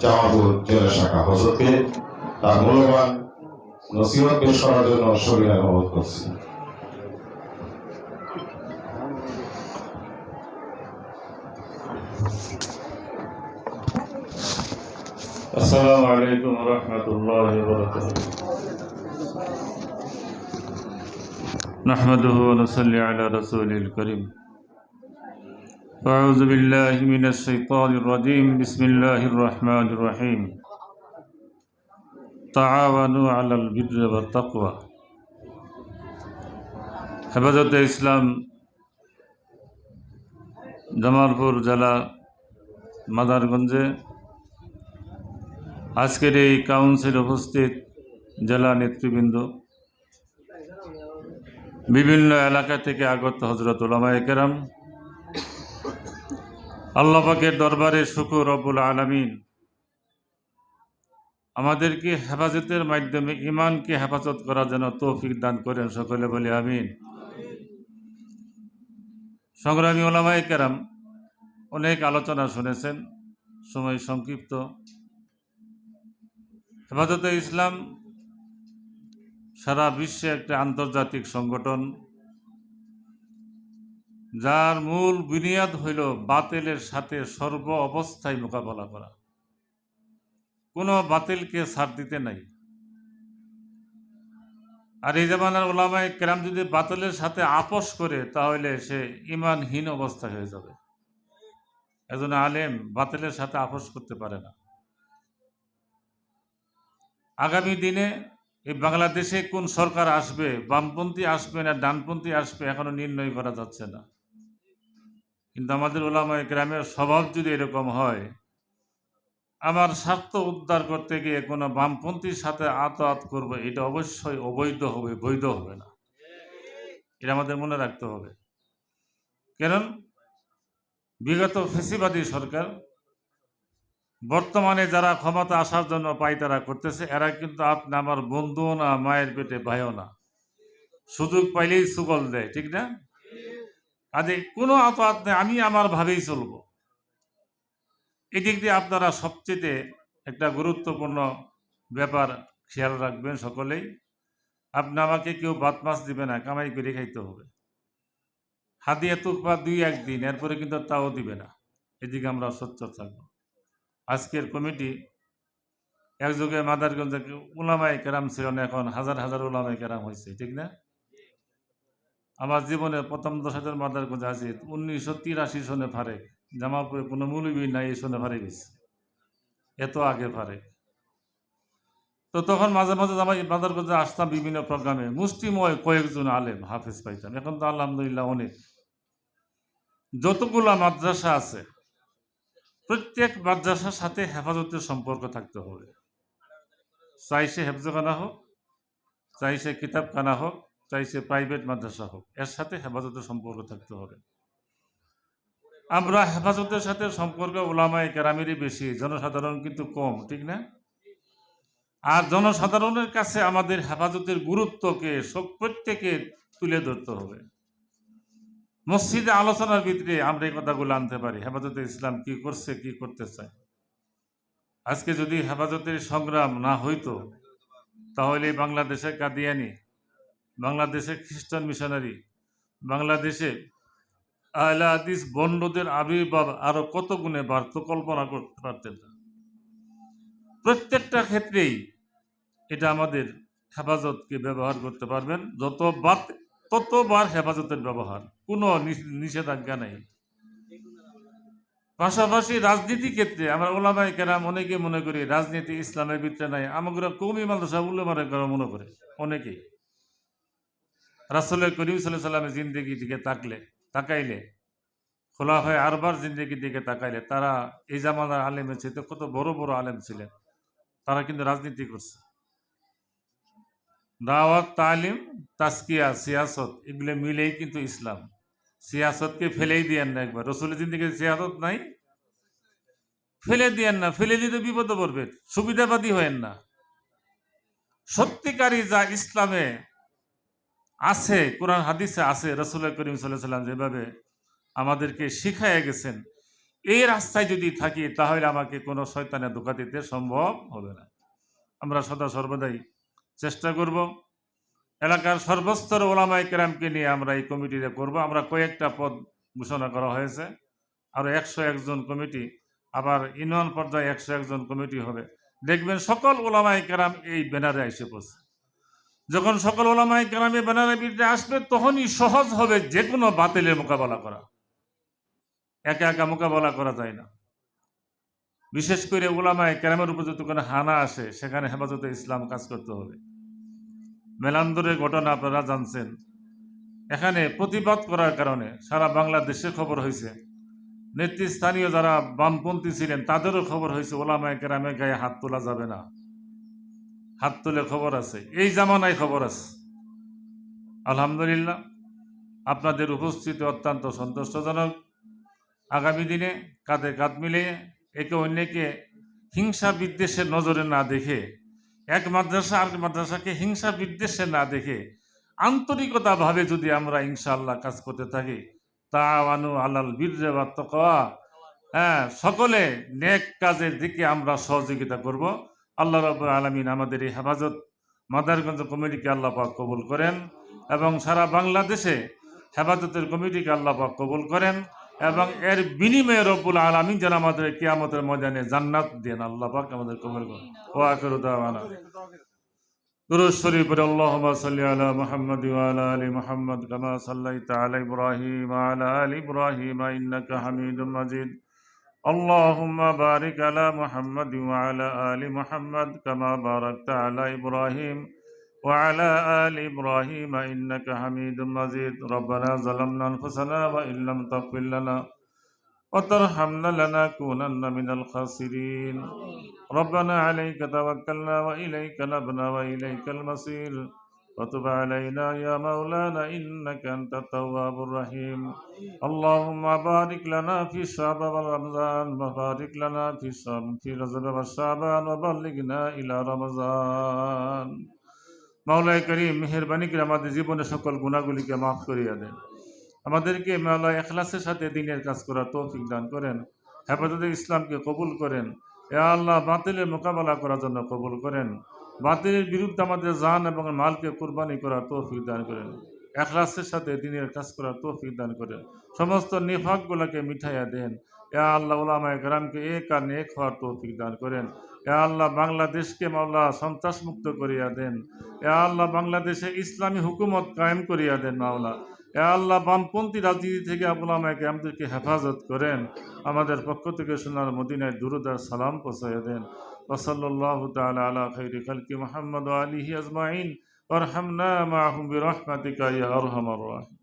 জামালপুর জেলা শাখা হজরতকে তার মূল্যবান নসিহত পেশ করার জন্য শরীর অনুরোধ করছি السلام عليكم ورحمة الله وبركاته نحمده ونصلي على رسوله الكريم أعوذ بالله من الشيطان الرجيم بسم الله الرحمن الرحيم تعاونوا على البر والتقوى হেফাজতে ইসলাম জামালপুর জেলা মাদারগঞ্জে আজকের এই কাউন্সিল উপস্থিত জেলা নেতৃবৃন্দ বিভিন্ন এলাকা থেকে আগত হজরত ওলামায় কেরাম আল্লাপাকের দরবারে শুকুর রব্বুল আলমিন। আমাদেরকে হেফাজতের মাধ্যমে ইমানকে হেফাজত করার জন্য তৌফিক দান করেন সকলে বলে আমিন। সংগ্রামী ওলামায় কেরাম, অনেক আলোচনা শুনেছেন, সময় সংক্ষিপ্ত। হেফাজতে ইসলাম সারা বিশ্বে একটা আন্তর্জাতিক সংগঠন যার মূল বুনিয়াদ হইল বাতিলের সাথে সর্ব অবস্থায় মোকাবেলা করা। কোনো বাতিলকে ছাড় দিতে নাই। আর এই জামানার ওলামায় কেরাম যদি বাতিলের সাথে আপোষ করে, তাহলে সে ইমানহীন অবস্থা হয়ে যাবে। একজন আলেম বাতিলের সাথে আপোষ করতে পারে না। আগামী দিনে এই বাংলাদেশে কোন সরকার আসবে, বামপন্থী আসবে না ডানপন্থী আসবে, এখনও নির্ণয় করা যাচ্ছে না। কিন্তু আমাদের ওলামায় গ্রামের স্বভাব যদি এরকম হয়, আমার স্বার্থ উদ্ধার করতে গিয়ে কোনো বামপন্থীর সাথে আতাত করব, এটা অবশ্যই অবৈধ হবে, বৈধ হবে না। এটা আমাদের মনে রাখতে হবে। কারণ বিগত ফেসিবাদী সরকার বর্তমানে যারা ক্ষমতা আসার জন্য পাইতারা করতেছে, এরা কিন্তু আপনি আমার বন্ধুও না, মায়ের পেটে ভাইও না। সুযোগ পাইলেই সুগল দেয়, ঠিক না? কাজে কোনো আপাত নেই, আমি আমার ভাবেই চলবো। এদিক দিয়ে আপনারা সবচেয়ে একটা গুরুত্বপূর্ণ ব্যাপার খেয়াল রাখবেন সকলেই। আপনি আমাকে কেউ বাত মাছ দিবে না, কামাই করে খাইতে হবে। হাদিয়া তুকপা দুই একদিন, এরপরে কিন্তু তাও দিবে না। এদিকে আমরা সচ্ছ থাকব। আজকের কমিটি একযোগে মাদারগঞ্জে উলামাই কেরাম ছিল না এখন হাজার হাজার উলামাই কেরাম হয়েছে, ঠিক না? আমার জীবনে প্রথম দশাদের মাদারগঞ্জে আছে, উনিশশো তিরাশি সনে ফারে জামালপুরে কোনো মূলবি নাই, এই সনে ফারে গেছে। এত আগে ফারে। তো তখন মাঝে মাঝে জামাই মাদারগঞ্জে আসতাম বিভিন্ন প্রোগ্রামে। মুষ্টিময় কয়েকজন আলেম হাফেজ পাইতাম। এখন তো আলহামদুলিল্লাহ অনেক। যতগুলা মাদ্রাসা আছে, প্রত্যেক মাদ্রাসার সাথে হেফাজতের সম্পর্ক থাকতে হবে। চাই সে হেফজখানা হোক, চাই সে কিতাবখানা হোক চাই সে প্রাইভেট মাদ্রাসা হোক, এর সাথে হেফাজতের সম্পর্ক থাকতে হবে। আমরা হেফাজতের সাথে সম্পর্ক ওলামায় কেরামেরই বেশি, জনসাধারণ কিন্তু কম, ঠিক না? আর জনসাধারণের কাছে আমাদের হেফাজতের গুরুত্বকে সব প্রত্যেকে তুলে ধরতে হবে। মসজিদে আলোচনার ভিতরে আমরা এই কথাগুলো আনতে পারি, হেফাজতে ইসলাম কি করছে, কি করতে চায়। আজকে যদি হেফাজতের সংগ্রাম না হইতো, তাহলে বাংলাদেশে কাদিয়ানি বাংলাদেশে খ্রিস্টান মিশনারি, বাংলাদেশে আহলে হাদিস বন্ডদের আবির্ভাব আরও কত গুণে বাড়ত কল্পনা করতে পারতেন না। প্রত্যেকটা ক্ষেত্রেই এটা আমাদের হেফাজতকে ব্যবহার করতে পারবেন। যত বাদ ততবার হেফাজতের ব্যবহার, কোনো নিষ- নিষেধাজ্ঞা নেই। পাশাপাশি রাজনীতি ক্ষেত্রে আমরা ওলামাই কেরাম অনেকে মনে করি রাজনীতি ইসলামের ভিতরে নাই। আমাদের কৌমি মাদ্রাসা উল্লেমারে মনে করে, অনেকেই। রাসুল করিম সাল্লাহ সাল্লামের জিন্দগি দিকে তাকলে তাকাইলে, খোলা হয় আরবার জিন্দগির দিকে তাকাইলে, তারা এই জামানার আলেমের চেয়ে কত বড় বড় আলেম ছিলেন, তারা কিন্তু রাজনীতি করছে। দাওয়াত, তালিম তাস্কিয়া সিয়াসত, এগুলো মিলেই কিন্তু ইসলাম। সিয়াসতকে ফেলেই দিয়েন না একবার। রসুলের জিন্দিকে সিয়াসত নাই। ফেলে দিয়েন না। ফেলে দিতে বিপদে পড়বে সুবিধাবাদী হয়েন না। সত্যিকারী যা ইসলামে আছে, কোরআন, হাদিসে আছে রসুল করিম সাল্লাহ সাল্লাম যেভাবে আমাদেরকে শিখাইয়া গেছেন, এই রাস্তায় যদি থাকি তাহলে আমাকে কোনো শয়তানে ধোকা দিতে সম্ভব হবে না। আমরা সদা সর্বদাই চেষ্টা করব। এলাকার সর্বস্তর ওলামাই কেরামকে নিয়ে আমরা এই কমিটিতে করব। আমরা কয়েকটা পদ ঘোষণা করা হয়েছে। আরও একশো একজন কমিটি, আবার ইউনিয়ন পর্যায়ে একশো একজন কমিটি হবে। দেখবেন সকল ওলামাই কেরাম এই ব্যানারে এসে পড়ছে। যখন সকল ওলামাই কেরামে ব্যানারে বিরুদ্ধে আসবে, তখনই সহজ হবে যে কোনো বাতিলের মোকাবেলা করা। একা একা মোকাবেলা করা যায় না। বিশেষ করে ওলামায় কেরামের উপর যদি কোনো হানা আসে, সেখানে হেফাজতে ইসলাম কাজ করতে হবে। মেলান্দরের ঘটনা আপনারা জানছেন। এখানে প্রতিবাদ করার কারণে সারা বাংলাদেশে খবর হয়েছে। নেতৃস্থানীয় যারা বামপন্থী ছিলেন, তাদেরও খবর হয়েছে, ওলামায় কেরামে গায়ে হাত তোলা যাবে না। হাত তুলে খবর আছে। এই জামানায় খবর আছে। আলহামদুলিল্লাহ, আপনাদের উপস্থিতি অত্যন্ত সন্তুষ্টজনক আগামী দিনে কাঁধে কাঁধ মিলিয়ে একে অন্যকে হিংসা বিদ্বেষের নজরে না দেখে, এক মাদ্রাসা আর মাদ্রাসাকে হিংসা বিদ্বেষে না দেখে, আন্তরিকতাভাবে যদি আমরা ইনশাআল্লাহ কাজ করতে থাকি তা আনু আলাল বীর্যে বা হ্যাঁ সকলে নেক কাজের দিকে আমরা সহযোগিতা করব। আল্লাহ রব আলমিন আমাদের এই হেফাজত মাদারগঞ্জ কমিটিকে আল্লাহ পাক কবুল করেন এবং সারা বাংলাদেশে হেফাজতের কমিটিকে আল্লাহ পাক কবুল করেন এবং এর বিনিময়ে রব্বুল আলমিন যেন আমাদের কিয়ামতের ময়দানে জান্নাত দেন। আল্লাহ পাক আমাদের কবুল করেন। ও আখিরু ইব্রাহিম ওয়া আলা আলি ইব্রাহিম ইন্নাকা হামিদুম মাজিদ। اللهم بارك على محمد وعلى آل محمد كما باركت على إبراهيم وعلى آل إبراهيم إنك حميد مجيد. ربنا ظلمنا أنفسنا وإن لم تغفر لنا وترحمنا لنكونن من الخاسرين. ربنا عليك توكلنا وإليك نبنا وإليك المصير. وتب علينا يا مولانا إنك أنت التواب الرحيم اللهم بارك لنا في شعب رمضان وبارك لنا في شعب في رجب والشعبان وبلغنا إلى رمضان মাওলায় করিম মেহরবানি করে আমাদের জীবনে সকল গুণাগুলিকে মাফ করিয়া দেন আমাদেরকে মাওলা এখলাসের সাথে দিনের কাজ করার তৌফিক দান করেন হেফাজতে ইসলামকে কবুল করেন এ আল্লাহ বাতিলের মোকাবেলা করার জন্য কবুল করেন বাতিলের বিরুদ্ধে আমাদের জান এবং মালকে কোরবানি করার তৌফিক দান করেন। এখলাসের সাথে দিনের কাজ করার তৌফিক দান করেন। সমস্ত নিফাকগুলোকে মিঠাইয়া দেন। এ আল্লাহ, উলামায় গ্রামকে এক আর নেক হওয়ার তৌফিক দান করেন। এ আল্লাহ, বাংলাদেশকে মাওলা সন্ত্রাসমুক্ত করিয়া দেন। এ আল্লাহ, বাংলাদেশে ইসলামী হুকুমত কায়েম করিয়া দেন মাওলা। এ আল্লাহ, বামপন্থী রাজনীতি থেকে আপনাকে আমাদেরকে হেফাজত করেন। আমাদের পক্ষ থেকে সোনার মদিনায় দুরুদার সালাম পৌঁছাইয়া দেন। وصلى الله تعالى على خير خلق محمد وآله أجمعين. وارحمنا معهم برحمتك يا أرحم الراحمين.